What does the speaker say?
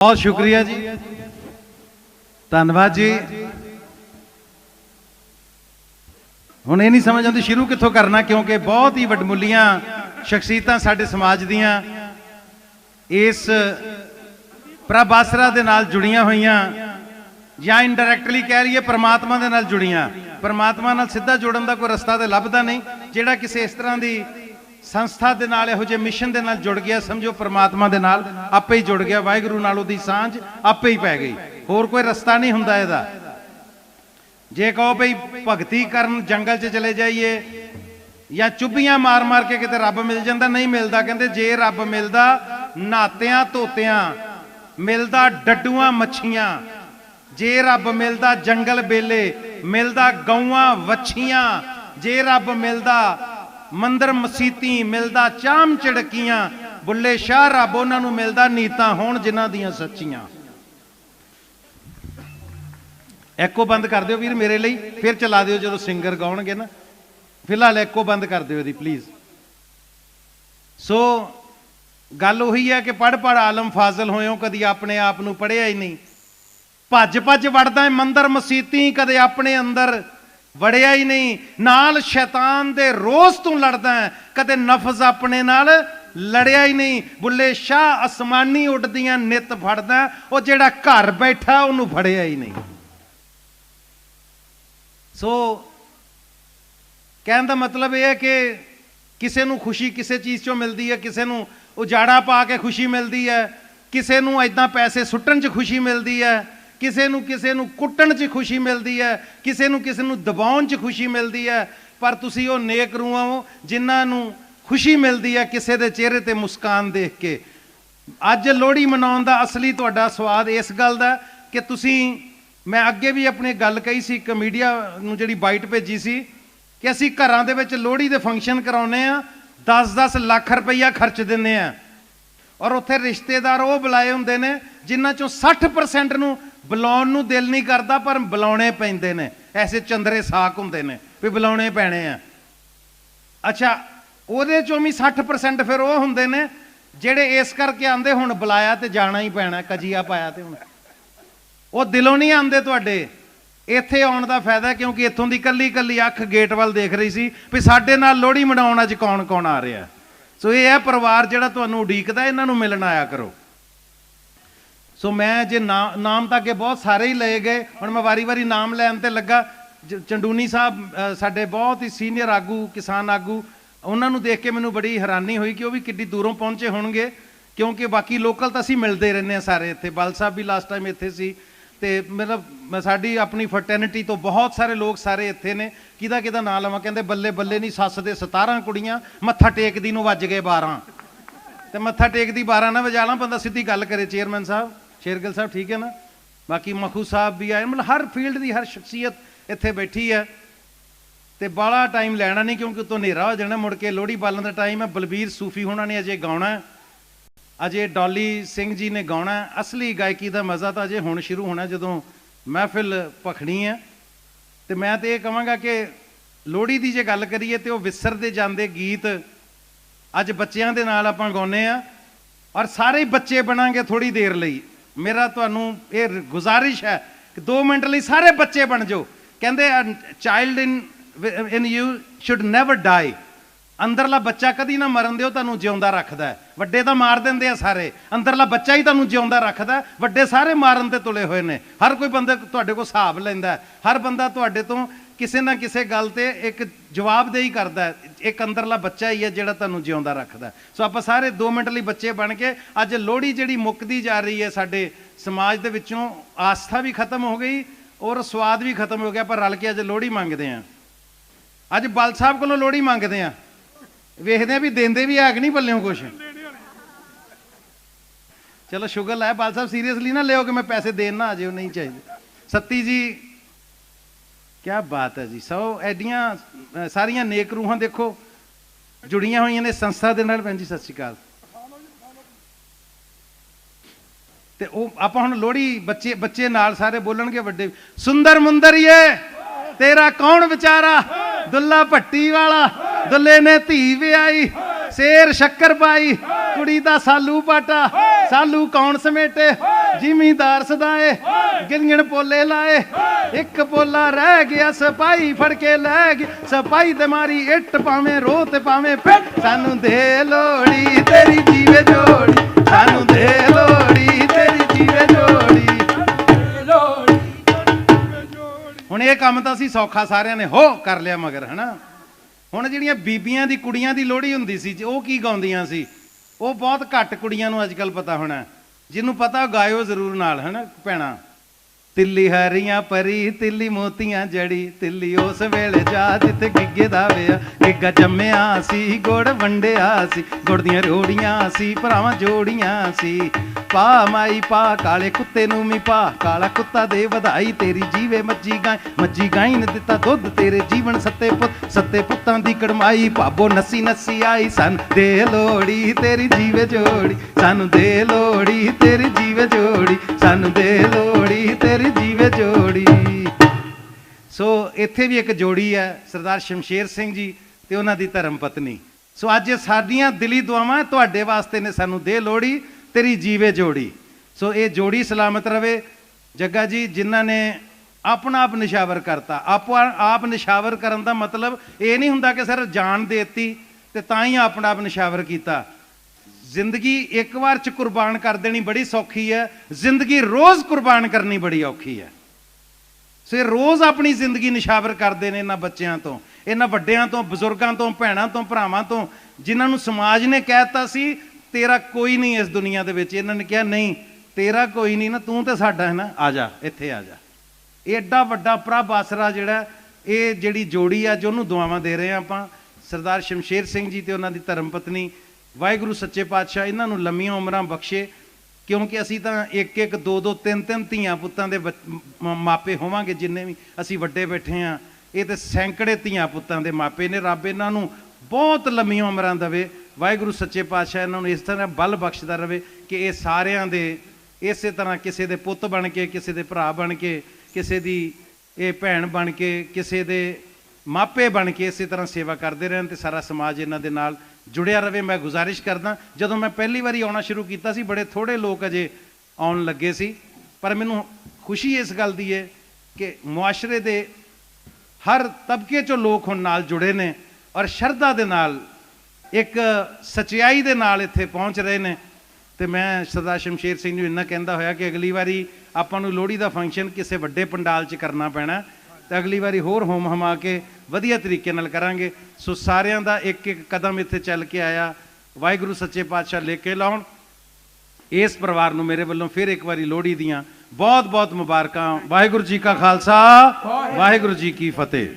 ਬਹੁਤ ਸ਼ੁਕਰੀਆ ਜੀ। ਧੰਨਵਾਦ ਜੀ। ਹੁਣ ਇਹ ਨਹੀਂ ਸਮਝ ਆਉਂਦੀ ਸ਼ੁਰੂ ਕਿੱਥੋਂ ਕਰਨਾ, ਕਿਉਂਕਿ ਬਹੁਤ ਹੀ ਵੱਡਮੁੱਲੀਆਂ ਸ਼ਖਸੀਅਤਾਂ ਸਾਡੇ ਸਮਾਜ ਦੀਆਂ ਇਸ ਪ੍ਰਭ ਆਸਰਾ ਦੇ ਨਾਲ ਜੁੜੀਆਂ ਹੋਈਆਂ, ਜਾਂ ਇਨਡਾਇਰੈਕਟਲੀ ਕਹਿ ਲਈਏ ਪ੍ਰਮਾਤਮਾ ਦੇ ਨਾਲ ਜੁੜੀਆਂ। ਪ੍ਰਮਾਤਮਾ ਨਾਲ ਸਿੱਧਾ ਜੁੜਨ ਦਾ ਕੋਈ ਰਸਤਾ ਤੇ ਲੱਭਦਾ ਨਹੀਂ, ਜਿਹੜਾ ਕਿਸੇ ਇਸ ਤਰ੍ਹਾਂ ਦੀ ਸੰਸਥਾ ਦੇ ਨਾਲ, ਇਹੋ ਜਿਹੇ ਮਿਸ਼ਨ ਦੇ ਨਾਲ ਜੁੜ ਗਿਆ, ਸਮਝੋ, ਪ੍ਰਮਾਤਮਾ ਦੇ ਨਾਲ, ਆਪੇ ਹੀ ਜੁੜ ਗਿਆ, ਵਾਹਿਗੁਰੂ ਨਾਲ ਉਹਦੀ ਸਾਂਝ ਆਪੇ ਹੀ ਪੈ ਗਈ। ਹੋਰ ਕੋਈ ਰਸਤਾ ਨਹੀਂ ਹੁੰਦਾ ਇਹਦਾ। ਜੇ ਕਹੋ ਭਈ ਭਗਤੀ ਕਰਨ ਜੰਗਲ 'ਚ ਚਲੇ ਜਾਈਏ, ਜਾਂ ਚੁੱਭੀਆਂ ਮਾਰ-ਮਾਰ ਕੇ ਕਿਤੇ ਰੱਬ ਮਿਲ ਜਾਂਦਾ, ਨਹੀਂ ਮਿਲਦਾ, ਕਹਿੰਦੇ ਜੇ ਰੱਬ ਮਿਲਦਾ, ਨਾਤਿਆਂ ਧੋਤਿਆਂ, ਮਿਲਦਾ ਡੱਡੂਆਂ ਮੱਛੀਆਂ, ਜੇ ਰੱਬ ਮਿਲਦਾ ਜੰਗਲ ਬੇਲੇ, ਮਿਲਦਾ ਗਊਆਂ ਵੱਛੀਆਂ, ਜੇ ਰੱਬ ਮਿਲਦਾ ਮੰਦਰ ਮਸੀਤੀ ਮਿਲਦਾ ਚਾਮ ਚੜਕੀਆਂ, ਬੁੱਲੇ ਸ਼ਾਹ ਰੱਬ ਉਹਨਾਂ ਨੂੰ ਮਿਲਦਾ, ਨੀਤਾਂ ਹੋਣ ਜਿਨ੍ਹਾਂ ਦੀਆਂ ਸੱਚੀਆਂ। ਐਕੋ ਬੰਦ ਕਰ ਦਿਓ ਵੀਰ ਮੇਰੇ ਲਈ, ਫਿਰ ਚਲਾ ਦਿਓ ਜਦੋਂ ਸਿੰਗਰ ਗਾਉਣਗੇ ਨਾ। ਫਿਲਹਾਲ ਐਕੋ ਬੰਦ ਕਰ ਦਿਓ ਇਹਦੀ ਪਲੀਜ਼ ਸੋ ਗੱਲ ਉਹੀ ਹੈ ਕਿ ਪੜ ਪੜ ਆਲਮ ਫਾਜ਼ਲ ਹੋਇਓ ਕਦੀ ਆਪਣੇ ਆਪ ਨੂੰ ਪੜਿਆ ਹੀ ਨਹੀਂ। ਭੱਜ ਭੱਜ ਵੜਦਾ ਹੈ ਮੰਦਰ ਮਸੀਤੀ, ਕਦੇ ਆਪਣੇ ਅੰਦਰ ਵੜਿਆ ਹੀ ਨਹੀਂ। ਨਾਲ ਸ਼ੈਤਾਨ ਦੇ ਰੋਜ਼ ਤੋਂ ਲੜਦਾ ਕਦੇ ਨਫਸ ਆਪਣੇ ਨਾਲ ਲੜਿਆ ਹੀ ਨਹੀਂ। ਬੁੱਲੇ ਸ਼ਾਹ ਅਸਮਾਨੀ ਉੱਡਦੀਆਂ ਨਿਤ ਫੜਦਾ ਉਹ ਜਿਹੜਾ ਘਰ ਬੈਠਾ, ਉਹਨੂੰ ਫੜਿਆ ਹੀ ਨਹੀਂ। ਸੋ ਕਹਿਣ ਦਾ ਮਤਲਬ ਇਹ ਹੈ ਕਿ ਕਿਸੇ ਨੂੰ ਖੁਸ਼ੀ ਕਿਸੇ ਚੀਜ਼ ਚੋਂ ਮਿਲਦੀ ਹੈ। ਕਿਸੇ ਨੂੰ ਉਜਾੜਾ ਪਾ ਕੇ ਖੁਸ਼ੀ ਮਿਲਦੀ ਹੈ। ਕਿਸੇ ਨੂੰ ਐਦਾਂ ਪੈਸੇ ਸੁੱਟਣ 'ਚ ਖੁਸ਼ੀ ਮਿਲਦੀ ਹੈ। ਕਿਸੇ ਨੂੰ ਕਿਸੇ ਨੂੰ ਕੁੱਟਣ 'ਚ ਖੁਸ਼ੀ ਮਿਲਦੀ ਹੈ, ਕਿਸੇ ਨੂੰ ਕਿਸੇ ਨੂੰ ਦਬਾਉਣ 'ਚ ਖੁਸ਼ੀ ਮਿਲਦੀ ਹੈ, ਪਰ ਤੁਸੀਂ ਉਹ ਨੇਕ ਰੂਹਾਂ ਹੋ ਜਿਨ੍ਹਾਂ ਨੂੰ ਖੁਸ਼ੀ ਮਿਲਦੀ ਹੈ ਕਿਸੇ ਦੇ ਚਿਹਰੇ ਤੇ ਮੁਸਕਾਨ ਦੇਖ ਕੇ। ਅੱਜ ਲੋਹੜੀ ਮਨਾਉਣ ਦਾ ਅਸਲੀ ਤੁਹਾਡਾ ਸਵਾਦ ਇਸ ਗੱਲ ਦਾ ਕਿ ਤੁਸੀਂ, ਮੈਂ ਅੱਗੇ ਵੀ ਆਪਣੀ ਗੱਲ ਕਹੀ ਸੀ, ਇੱਕ ਮੀਡੀਆ ਨੂੰ ਜਿਹੜੀ ਬਾਈਟ ਭੇਜੀ ਸੀ ਕਿ ਅਸੀਂ ਘਰਾਂ ਦੇ ਵਿੱਚ ਲੋਹੜੀ ਦੇ ਫੰਕਸ਼ਨ ਕਰਾਉਨੇ ਆ 10-10 ਲੱਖ ਰੁਪਈਆ ਖਰਚ ਦਿੰਨੇ ਆ ਔਰ ਉੱਥੇ ਰਿਸ਼ਤੇਦਾਰ ਉਹ ਬੁਲਾਏ ਹੁੰਦੇ ਨੇ ਜਿਨ੍ਹਾਂ ਚੋਂ 60% ਨੂੰ ਬੁਲਾਉਣ ਨੂੰ ਦਿਲ ਨਹੀਂ ਕਰਦਾ, ਪਰ ਬੁਲਾਉਣੇ ਪੈਂਦੇ ਨੇ। ਐਸੇ ਚੰਦਰੇ ਸਾਕ ਹੁੰਦੇ ਨੇ ਵੀ ਬੁਲਾਉਣੇ ਪੈਣੇ ਆ। ਅੱਛਾ, ਉਹਦੇ ਚੋਂ ਵੀ 60% ਫਿਰ ਉਹ ਹੁੰਦੇ ਨੇ ਜਿਹੜੇ ਇਸ ਕਰਕੇ ਆਂਦੇ ਹੁਣ ਬੁਲਾਇਆ ਤੇ ਜਾਣਾ ਹੀ ਪੈਣਾ, ਕਜੀਆ ਪਾਇਆ ਤੇ ਹੁਣ। ਉਹ ਦਿਲੋਂ ਨਹੀਂ ਆਂਦੇ ਤੁਹਾਡੇ। ਇੱਥੇ ਆਉਣ ਦਾ ਫਾਇਦਾ ਕਿਉਂਕਿ ਇੱਥੋਂ ਦੀ ਕੱਲੀ ਕੱਲੀ ਅੱਖ ਗੇਟ ਵੱਲ ਦੇਖ ਰਹੀ ਸੀ ਵੀ ਸਾਡੇ ਨਾਲ ਲੋਹੜੀ ਮਨਾਉਣ ਅੱਜ ਕੌਣ ਕੌਣ ਆ ਰਿਹਾ। ਸੋ ਇਹ ਹੈ ਪਰਿਵਾਰ ਜਿਹੜਾ ਤੁਹਾਨੂੰ ਉਡੀਕਦਾ, ਇਹਨਾਂ ਨੂੰ ਮਿਲਣ ਆਇਆ ਕਰੋ। ਸੋ ਮੈਂ ਜੇ ਨਾ- ਨਾਮ ਤਾਂ ਅੱਗੇ ਬਹੁਤ ਸਾਰੇ ਹੀ ਲਏ ਗਏ। ਹੁਣ ਮੈਂ ਵਾਰੀ-ਵਾਰੀ ਨਾਮ ਲੈਣ ਤੇ ਲੱਗਾ। ਜ- ਚੰਡੂਨੀ ਸਾਹਿਬ ਸਾਡੇ ਬਹੁਤ ਹੀ ਸੀਨੀਅਰ ਆਗੂ, ਕਿਸਾਨ ਆਗੂ, ਉਹਨਾਂ ਨੂੰ ਦੇਖ ਕੇ ਮੈਨੂੰ ਬੜੀ ਹੈਰਾਨੀ ਹੋਈ ਕਿ ਉਹ ਵੀ ਕਿੱਡੀ ਦੂਰੋਂ ਪਹੁੰਚੇ ਹੋਣਗੇ। ਕਿਉਂਕਿ ਬਾਕੀ ਲੋਕਲ ਤਾਂ ਅਸੀਂ ਮਿਲਦੇ ਰਹਿੰਦੇ ਆ ਸਾਰੇ ਇੱਥੇ। ਬਲ ਸਾਹਿਬ ਵੀ ਲਾਸਟ ਟਾਈਮ ਇੱਥੇ ਸੀ। ਤੇ ਮਤਲਬ, ਮੈਂ, ਸਾਡੀ ਆਪਣੀ ਫਰਟੈਨਿਟੀ ਤੋਂ ਬਹੁਤ ਸਾਰੇ ਲੋਕ ਸਾਰੇ ਇੱਥੇ ਨੇ। ਕਿਹਦਾ ਕਿਹਦਾ ਨਾਂ ਲਵਾਂ? ਕਹਿੰਦੇ ਬੱਲੇ ਬੱਲੇ ਨਹੀਂ, ਸੱਸ ਦੇ 17 ਕੁੜੀਆਂ, ਮੱਥਾ ਟੇਕਦੀ ਨੂੰ ਵੱਜ ਗਏ 12 ਤੇ ਮੱਥਾ ਟੇਕਦੀ 12 ਨਾ ਵਜਾ ਲਾਂ ਬੰਦਾ ਸਿੱਧੀ ਗੱਲ ਕਰੇ ਚੇਅਰਮੈਨ ਸਾਹਿਬ। ਸ਼ੇਰਗਿਲ ਸਾਹਿਬ ਠੀਕ ਹੈ ਨਾ? ਬਾਕੀ ਮਖੂ ਸਾਹਿਬ ਵੀ ਆਏ, ਮਤਲਬ ਹਰ ਫੀਲਡ ਦੀ ਹਰ ਸ਼ਖਸੀਅਤ ਇੱਥੇ ਬੈਠੀ ਹੈ। ਤੇ ਬਾਲਾ ਟਾਈਮ ਲੈਣਾ ਨਹੀਂ ਕਿਉਂਕਿ ਉਤੋਂ ਹਨੇਰਾ ਹੋ ਜਾਣਾ, ਮੁੜ ਕੇ ਲੋਹੜੀ ਬਾਲਣ ਦਾ ਟਾਈਮ ਹੈ, ਬਲਬੀਰ ਸੂਫੀ ਹੋਣਾ ਨੇ ਅਜੇ ਗਾਉਣਾ ਅਜੇ ਡਾਲੀ ਸਿੰਘ ਜੀ ਨੇ ਗਾਉਣਾ ਅਸਲੀ ਗਾਇਕੀ ਦਾ ਮਜ਼ਾ ਤਾਂ ਅਜੇ ਹੁਣ ਸ਼ੁਰੂ ਹੋਣਾ ਜਦੋਂ ਮਹਿਫਿਲ ਭਖਣੀ ਹੈ। ਤੇ ਮੈਂ ਤੇ ਇਹ ਕਹਾਂਗਾ ਕਿ ਲੋਹੜੀ ਦੀ ਜੇ ਗੱਲ ਕਰੀਏ ਤੇ ਉਹ ਵਿਸਰਦੇ ਜਾਂਦੇ ਗੀਤ ਅੱਜ ਬੱਚਿਆਂ ਦੇ ਨਾਲ ਆਪਾਂ ਗਾਉਨੇ ਆ ਔਰ ਸਾਰੇ ਬੱਚੇ ਬਣਾਂਗੇ ਥੋੜੀ ਦੇਰ ਲਈ। ਮੇਰਾ ਤੁਹਾਨੂੰ ਇਹ ਗੁਜ਼ਾਰਿਸ਼ ਹੈ ਕਿ 2 ਮਿੰਟ ਲਈ ਸਾਰੇ ਬੱਚੇ ਬਣ ਜਾਓ। ਕਹਿੰਦੇ child in in you should never die ਅੰਦਰਲਾ ਬੱਚਾ ਕਦੀ ਨਾ ਮਰਨ ਦਿਓ, ਤੁਹਾਨੂੰ ਜਿਉਂਦਾ ਰੱਖਦਾ ਵੱਡੇ ਤਾਂ ਮਾਰ ਦਿੰਦੇ ਆ ਸਾਰੇ। ਅੰਦਰਲਾ ਬੱਚਾ ਹੀ ਤੁਹਾਨੂੰ ਜਿਉਂਦਾ ਰੱਖਦਾ ਵੱਡੇ ਸਾਰੇ ਮਾਰਨ ਤੇ ਤੁਲੇ ਹੋਏ ਨੇ। ਹਰ ਕੋਈ ਬੰਦਾ ਤੁਹਾਡੇ ਕੋਲ ਹਿਸਾਬ ਲੈਂਦਾ ਹਰ ਬੰਦਾ ਤੁਹਾਡੇ ਤੋਂ ਕਿਸੇ ਨਾ ਕਿਸੇ ਗੱਲ ਤੇ ਇੱਕ ਜਵਾਬਦੇਹੀ ਕਰਦਾ ਹੈ। ਇੱਕ ਅੰਦਰਲਾ ਬੱਚਾ ਹੀ ਹੈ ਜਿਹੜਾ ਤੁਹਾਨੂੰ ਜਿਉਂਦਾ ਰੱਖਦਾ ਸੋ ਆਪਾਂ ਸਾਰੇ 2 ਮਿੰਟ ਲਈ ਬੱਚੇ ਬਣ ਕੇ ਅੱਜ ਲੋਹੜੀ ਜਿਹੜੀ ਮੁੱਕਦੀ ਜਾ ਰਹੀ ਹੈ ਸਾਡੇ ਸਮਾਜ ਦੇ ਵਿੱਚੋਂ, ਆਸਥਾ ਵੀ ਖਤਮ ਹੋ ਗਈ ਔਰ ਸਵਾਦ ਵੀ ਖਤਮ ਹੋ ਗਿਆ। ਪਰ ਰਲ ਕੇ ਅੱਜ ਲੋਹੜੀ ਮੰਗਦੇ ਆਂ ਅੱਜ ਬਲ ਸਾਹਿਬ ਕੋਲੋਂ ਲੋਹੜੀ ਮੰਗਦੇ ਆਂ ਵੇਖਦੇ ਆ ਵੀ ਦਿੰਦੇ ਵੀ ਹੈ ਕਿ ਨਹੀਂ ਬੱਲਿਓ ਕੁਛ। ਚਲੋ ਸ਼ੁਗਰ ਹੈ ਬਾਲ ਸਾਹਿਬ ਸੀਰੀਅਸਲੀ ਨਾ ਲਿਓ ਕਿ ਮੈਂ ਪੈਸੇ ਦੇਣ ਨਾ ਆ ਜਿਓ, ਨਹੀਂ ਚਾਹੀਦੇ। ਸੱਤੀ ਜੀ ਕੀ ਬਾਤ ਹੈ ਜੀ। ਸੋ ਐਡੀਆਂ ਸਾਰੀਆਂ ਨੇਕ ਰੂਹਾਂ ਦੇਖੋ, ਜੁੜੀਆਂ ਹੋਈਆਂ ਨੇ ਸੰਸਥਾ ਦੇ ਨਾਲ, ਭੈਣ ਜੀ, ਸਤਿ ਸ਼੍ਰੀ ਅਕਾਲ। ਤੇ ਉਹ, ਆਪਾਂ ਹੁਣ ਲੋਹੜੀ ਬੱਚੇ ਬੱਚੇ ਨਾਲ ਸਾਰੇ ਬੋਲਣਗੇ ਵੱਡੇ। ਸੁੰਦਰ ਮੁੰਦਰੀਏ ਤੇਰਾ ਕੌਣ ਵਿਚਾਰਾ? ਦੁੱਲਾ ਭੱਟੀ ਵਾਲਾ। ਦੁੱਲੇ ਨੇ ਧੀ ਵਿਆਈ ਸ਼ੇਰ ਸ਼ੱਕਰ ਪਾਈ। ਕੁੜੀ ਦਾ ਸਾਲੂ ਪਾਟਾ। ਸਾਲੂ ਕੌਣ ਸਮੇਟੇ? ਜ਼ਿਮੀਂਦਾਰ ਸਦਾਏ। ਗਿਣਗਿਣ ਪੋਲੇ ਲਾਏ। ਇੱਕ ਪੋਲਾ ਰਹਿ ਗਿਆ ਸਪਾਈ ਫੜ ਕੇ ਲੈ ਗਿਆ। ਸਪਾਈ ਤੇ ਮਾਰੀ ਇੱਟ ਪਾਵੇਂ ਰੋ ਤੇ ਪਾਵੇਂ ਪਿੱਟ। ਸਾਨੂੰ ਦੇ ਲੋੜੀ ਤੇਰੀ ਜੀਵੇ ਜੋੜੀ। ਸਾਨੂੰ ਦੇ ਲੋੜੀ ਤੇਰੀ ਜੀਵੇ ਜੋੜੀ। ਹੁਣ ਇਹ ਕੰਮ ਤਾਂ ਅਸੀਂ ਸੌਖਾ ਸਾਰਿਆਂ ਨੇ ਹੋ ਕਰ ਲਿਆ ਮਗਰ, ਹਨਾ? ਹੁਣ ਜਿਹੜੀਆਂ ਬੀਬੀਆਂ ਦੀ, ਕੁੜੀਆਂ ਦੀ ਲੋਹੜੀ ਹੁੰਦੀ ਸੀ, ਉਹ ਕੀ ਗਾਉਂਦੀਆਂ ਸੀ? ਉਹ ਬਹੁਤ ਘੱਟ ਕੁੜੀਆਂ ਨੂੰ ਅੱਜਕੱਲ ਪਤਾ ਹੋਣਾ। ਜਿਹਨੂੰ ਪਤਾ ਗਾਇਓ ਜ਼ਰੂਰ ਨਾਲ, ਹਨਾ ਭੈਣਾ? ਤਿੱਲੀ ਹਰੀਆਂ ਪਰੀ, ਤਿੱਲੀ ਮੋਤੀਆਂ ਜੜੀ, ਤਿੱਲੀ ਉਸ ਵੇਲੇ ਜਾ ਜਿੱਥੇ ਗਿੱਗੇ ਦਾ ਵਿਆ ਗਿੱਗਾ ਜੰਮਿਆ ਸੀ, ਗੁੜ ਵੰਡਿਆ ਸੀ, ਗੁੜ ਦੀਆਂ ਰੋੜੀਆਂ ਸੀ, ਭਰਾਵਾਂ ਜੋੜੀਆਂ ਸੀ। ਪਾ, ਮਾਈ ਪਾ, ਕਾਲੇ ਕੁੱਤੇ ਨੂੰ ਮੀ ਪਾ। ਕਾਲਾ ਕੁੱਤਾ ਦੇ ਵਧਾਈ, ਤੇਰੀ ਜੀਵੇ ਮੱਜੀ ਗਾਂ। ਮੱਜੀ ਗਾਈ ਨੇ ਦਿੱਤਾ ਦੁੱਧ, ਤੇਰੇ ਜੀਵਨ ਸੱਤੇ ਪੁੱਤ। ਸੱਤੇ ਪੁੱਤਾਂ ਦੀ ਕੜਮਾਈ, ਭਾਬੋ ਨਸੀ ਨੱਸੀ ਆਈ। ਸਨ ਦੇ ਲੋੜੀ ਤੇਰੀ ਜੀਵੇ ਜੋੜੀ। ਸਾਨੂੰ ਦੇ ਲੋੜੀ ਤੇਰੀ ਜੀਵੇ ਜੋੜੀ। ਸਾਨੂੰ ਦੇ ਲੋੜੀ ਤੇਰੀ ਜੀਵੇ ਜੋੜੀ। ਸੋ ਇੱਥੇ ਵੀ ਇੱਕ ਜੋੜੀ ਹੈ, ਸਰਦਾਰ ਸ਼ਮਸ਼ੇਰ ਸਿੰਘ ਜੀ ਤੇ ਉਹਨਾਂ ਦੀ ਧਰਮ ਪਤਨੀ। ਸੋ ਅੱਜ ਸਾਡੀਆਂ ਦਿਲੀ ਦੁਆਵਾਂ ਤੁਹਾਡੇ ਵਾਸਤੇ ਨੇ ਸਾਨੂੰ ਦੇ ਲੋੜੀ ਤੇਰੀ ਜੀਵੇ ਜੋੜੀ। ਸੋ ਇਹ ਜੋੜੀ ਸਲਾਮਤ ਰਵੇ। ਜੱਗਾ ਜੀ, ਜਿਨ੍ਹਾਂ ਨੇ ਆਪਣਾ ਆਪ ਨਿਸ਼ਾਵਰ ਕਰਤਾ। ਆਪੋ ਆਪ ਨਿਸ਼ਾਵਰ ਕਰਨ ਦਾ ਮਤਲਬ ਇਹ ਨਹੀਂ ਹੁੰਦਾ ਕਿ ਸਰ ਜਾਨ ਦੇਤੀ ਤੇ ਤਾਂ ਹੀ ਆਪਣਾ ਆਪ ਨਿਸ਼ਾਵਰ ਕੀਤਾ। ਜ਼ਿੰਦਗੀ ਇੱਕ ਵਾਰ ਚ ਕੁਰਬਾਨ ਕਰ ਦੇਣੀ ਬੜੀ ਸੌਖੀ ਹੈ। ਜ਼ਿੰਦਗੀ ਰੋਜ਼ ਕੁਰਬਾਨ ਕਰਨੀ ਬੜੀ ਔਖੀ ਹੈ। ਸੋ ਇਹ ਰੋਜ਼ ਆਪਣੀ ਜ਼ਿੰਦਗੀ ਨਿਸ਼ਾਵਰ ਕਰਦੇ ਨੇ ਇਹਨਾਂ ਬੱਚਿਆਂ ਤੋਂ, ਇਹਨਾਂ ਵੱਡਿਆਂ ਤੋਂ, ਬਜ਼ੁਰਗਾਂ ਤੋਂ, ਭੈਣਾਂ ਤੋਂ, ਭਰਾਵਾਂ ਤੋਂ, ਜਿਨ੍ਹਾਂ ਨੂੰ ਸਮਾਜ ਨੇ ਕਹਿਤਾ ਸੀ ਤੇਰਾ ਕੋਈ ਨਹੀਂ ਇਸ ਦੁਨੀਆ ਦੇ ਵਿੱਚ। ਇਹਨਾਂ ਨੇ ਕਿਹਾ, ਨਹੀਂ, ਤੇਰਾ ਕੋਈ ਨਹੀਂ ਨਾ, ਤੂੰ ਤੇ ਸਾਡਾ ਹੈ ਨਾ। ਆ ਜਾ, ਇੱਥੇ ਆ ਜਾ। ਇਹ ਐਡਾ ਵੱਡਾ ਪ੍ਰਭ ਆਸਰਾ ਜਿਹੜਾ ਇਹ ਜਿਹੜੀ ਜੋੜੀ ਆ ਜੋ ਉਹਨੂੰ ਦੁਆਵਾਂ ਦੇ ਰਹੇ ਆ ਆਪਾਂ। ਸਰਦਾਰ ਸ਼ਮਸ਼ੇਰ ਸਿੰਘ ਜੀ ਤੇ ਉਹਨਾਂ ਦੀ ਧਰਮ ਪਤਨੀ, ਵਾਹਿਗੁਰੂ ਸੱਚੇ ਪਾਤਸ਼ਾਹ, ਇਹਨਾਂ ਨੂੰ ਲੰਮੀਆਂ ਉਮਰਾਂ ਬਖਸ਼ੇ, ਕਿਉਂਕਿ ਅਸੀਂ ਤਾਂ ਇੱਕ ਇੱਕ ਦੋ ਦੋ ਤਿੰਨ ਤਿੰਨ ਧੀਆਂ ਪੁੱਤਾਂ ਦੇ ਮਾਪੇ ਹੋਵਾਂਗੇ ਜਿੰਨੇ ਵੀ ਅਸੀਂ ਵੱਡੇ ਬੈਠੇ ਆ ਇਹ ਤੇ ਸੈਂਕੜੇ ਧੀਆਂ ਪੁੱਤਾਂ ਦੇ ਮਾਪੇ ਨੇ। ਰੱਬ ਇਹਨਾਂ ਨੂੰ ਬਹੁਤ ਲੰਮੀਆਂ ਉਮਰਾਂ ਦੇਵੇ। ਵਾਹਿਗੁਰੂ ਸੱਚੇ ਪਾਤਸ਼ਾਹ ਇਹਨਾਂ ਨੂੰ ਇਸ ਤਰ੍ਹਾਂ ਬਲ ਬਖਸ਼ਦਾ ਰਵੇ ਕਿ ਇਹ ਸਾਰਿਆਂ ਦੇ ਇਸੇ ਤਰ੍ਹਾਂ ਕਿਸੇ ਦੇ ਪੁੱਤ ਬਣ ਕੇ, ਕਿਸੇ ਦੇ ਭਰਾ ਬਣ ਕੇ, ਕਿਸੇ ਦੀ ਇਹ ਭੈਣ ਬਣ ਕੇ, ਕਿਸੇ ਦੇ ਮਾਪੇ ਬਣ ਕੇ ਇਸੇ ਤਰ੍ਹਾਂ ਸੇਵਾ ਕਰਦੇ ਰਹਿਣ ਤੇ ਸਾਰਾ ਸਮਾਜ ਇਹਨਾਂ ਦੇ ਨਾਲ ਜੁੜਿਆ ਰਵੇ। ਮੈਂ ਗੁਜ਼ਾਰਿਸ਼ ਕਰਦਾ, ਜਦੋਂ ਮੈਂ ਪਹਿਲੀ ਵਾਰੀ ਆਉਣਾ ਸ਼ੁਰੂ ਕੀਤਾ ਸੀ, ਬੜੇ ਥੋੜੇ ਲੋਕ ਅਜੇ ਆਉਣ ਲੱਗੇ ਸੀ, ਪਰ ਮੈਨੂੰ ਖੁਸ਼ੀ ਇਸ ਗੱਲ ਦੀ ਹੈ ਕਿ ਮੁਆਸ਼ਰੇ ਦੇ ਹਰ ਤਬਕੇ ਚੋਂ ਲੋਕ ਹੁਣ ਨਾਲ ਜੁੜੇ ਨੇ ਔਰ ਸ਼ਰਧਾ ਦੇ ਨਾਲ ਇੱਕ ਸਚਾਈ ਦੇ ਨਾਲ ਇੱਥੇ ਪਹੁੰਚ ਰਹੇ ਨੇ। ਤੇ ਮੈਂ ਸਰਦਾਰ ਸ਼ਮਸ਼ੇਰ ਸਿੰਘ ਨੂੰ ਇੰਨਾ ਕਹਿੰਦਾ ਹੋਇਆ ਕਿ ਅਗਲੀ ਵਾਰੀ ਆਪਾਂ ਨੂੰ ਲੋਹੜੀ ਦਾ ਫੰਕਸ਼ਨ ਕਿਸੇ ਵੱਡੇ ਪੰਡਾਲ 'ਚ ਕਰਨਾ ਪੈਣਾ। ਤੇ ਅਗਲੀ ਵਾਰੀ ਹੋਰ ਹੋਮ ਹਮਾ ਕੇ ਵਧੀਆ ਤਰੀਕੇ ਨਾਲ ਕਰਾਂਗੇ। ਸੋ ਸਾਰਿਆਂ ਦਾ ਇੱਕ ਇੱਕ ਕਦਮ ਇੱਥੇ ਚੱਲ ਕੇ ਆਇਆ। ਵਾਹਿਗੁਰੂ ਸੱਚੇ ਪਾਤਸ਼ਾਹ ਲੈ ਕੇ ਲਾਉਣ। ਇਸ ਪਰਿਵਾਰ ਨੂੰ ਮੇਰੇ ਵੱਲੋਂ ਫਿਰ ਇੱਕ ਵਾਰੀ ਲੋਹੜੀ ਦੀਆਂ ਬਹੁਤ ਬਹੁਤ ਮੁਬਾਰਕਾਂ। ਵਾਹਿਗੁਰੂ ਜੀ ਕਾ ਖਾਲਸਾ, ਵਾਹਿਗੁਰੂ ਜੀ ਕੀ ਫਤਿਹ।